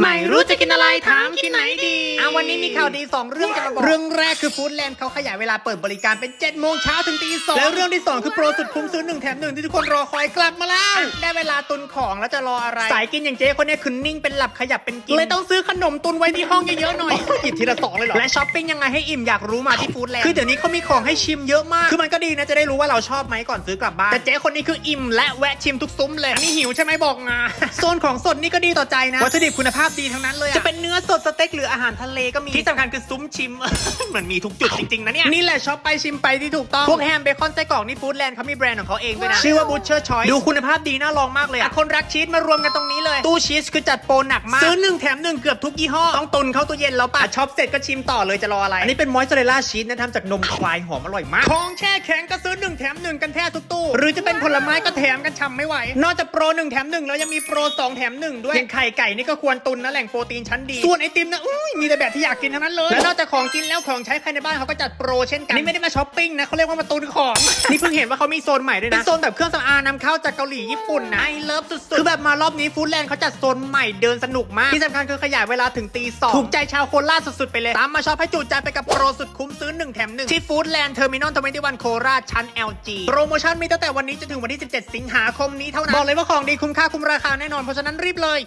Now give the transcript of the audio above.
ไม่รู้จะกินอะไรถามกินไหนดีอะวันนี้มีข่าวดี 2 เรื่องจะมาบอก เรื่องแรกคือฟู้ดแลนด์เขาขยายเวลาเปิดบริการเป็น7โมงเช้าถึงตีสองแล้วเรื่องที่ 2 คือโปรสุดคุ้มซื้อ1แถม1ที่ทุกคนรอคอยกลับมาแล้ว ได้เวลาตุนของแล้วจะรออะไร สายกินอย่างเจ๊คนเนี้ยคือนิ่งเป็นหลับขยับเป็นกิน เลยต้องซื้อขนมตุนไว้ที่ห้องเยอะๆหน่อยหยิบทีละสองเลยเหรอ และช้อปปิ้งยังไงให้อิ่มอยากรู้มาที่ฟู้ดแลนด์ คือเดี๋ยวนี้เขามีของให้ชิมเยอะมาก คือมันก็ดีนะจะได้รู้ว่าเราชอบไหมก่อนซื้อกลับบ้าน แต่เจ๊คนนี้คืออิ่มและแวะชิมทุกซุ้มเลยอันนี่หิวใช่ไหมบอกมาโซนของสดนี่ก็ดีต่อใจนะวัตถุดิบคุณภาพดีทั้งนั้นเลยอะจะเป็นเนื้อสดสเต็กหรืออาหารทะเลก็มีที่สำคัญคือซุ้มชิม เหมือนมีทุกจุดจริงๆนะเนี่ยนี่แหละช็อปไปชิมไปที่ถูกต้องพวกแฮมเบคอนไส้กรอกนี่ฟู้ดแลนด์เขามีแบรนด์ของเขาเองด้วยนะชื่อว่า Butcher Choice ดูคุณภาพดีน่าลองมากเลยอะคนรักชีสมารวมกันตรงนี้เลยตู้ชีสคือจัดโปรหนักมากซื้อหนึ่งแถมหนึ่งเกือบทุกยี่ห้อต้องตุนเข้าตู้เย็นแล้วป่ะช็อปเสร็จก็ชิมต่อเลยจะรออะไรอันนี้เป็นมอยส์ซาเรลล่าชีสนะทำจากนมควายหอมอร่อยมากของแช่แข็งก็ซื้อหนึ่งแถมหนึ่งกันแทบทุกตู้หรือจะเป็นผลไม้ก็แถมกันช่ำไม่ไหวนอกจากโปรหนึ่งแถมหนึ่งแล้วยังมีโปรสองแถมหนึ่งด้วยอย่างไข่ไก่นี่ก็ควรตุนนะแหล่งโปรตีนชั้นดี ส่วนไอติมนะอุ้ยมีแต่แบบที่อยากกินทั้งนั้นเลย และนอกจากของกินแล้วของใช้ภายในบ้านเขาก็จัดโปรเช่นกันนี่ไม่ได้มาช้อปปิ้งนะเขาเรียกว่ามาตุนของ นี่เพิ่งเห็นว่าเขามีโซนใหม่ด้วยนะเป็นโซนแบบเครื่องสำอางนำเข้าจากเกาหลีญี่ปุ่นนะไอเลิฟสุดๆคือแบบมารอบนี้ฟู้ดแลนด์เขาจัดโซนใหม่เดินสนุกมากที่สำคัญคือขยายเวลาถึงตีสองถูกใจชาวโคราชสุดๆไปเลยตามมาช็อปให้จุใจไปกับโปรสุดคุ้มซื้อ1แถม1ที่ฟู้ดแลนด์เทอร์มินอลทเวนตี้วันโคราชชั้น LG โปรโมชั่นมีตั้งแต่วันนี้จนถึงวันที่ 17 สิงหาคมนี้เท่านั้นบอกเลยว่าของดีคุ้มค่าคุ้มราคาแน่นอนเพราะฉะนั้นรีบเลย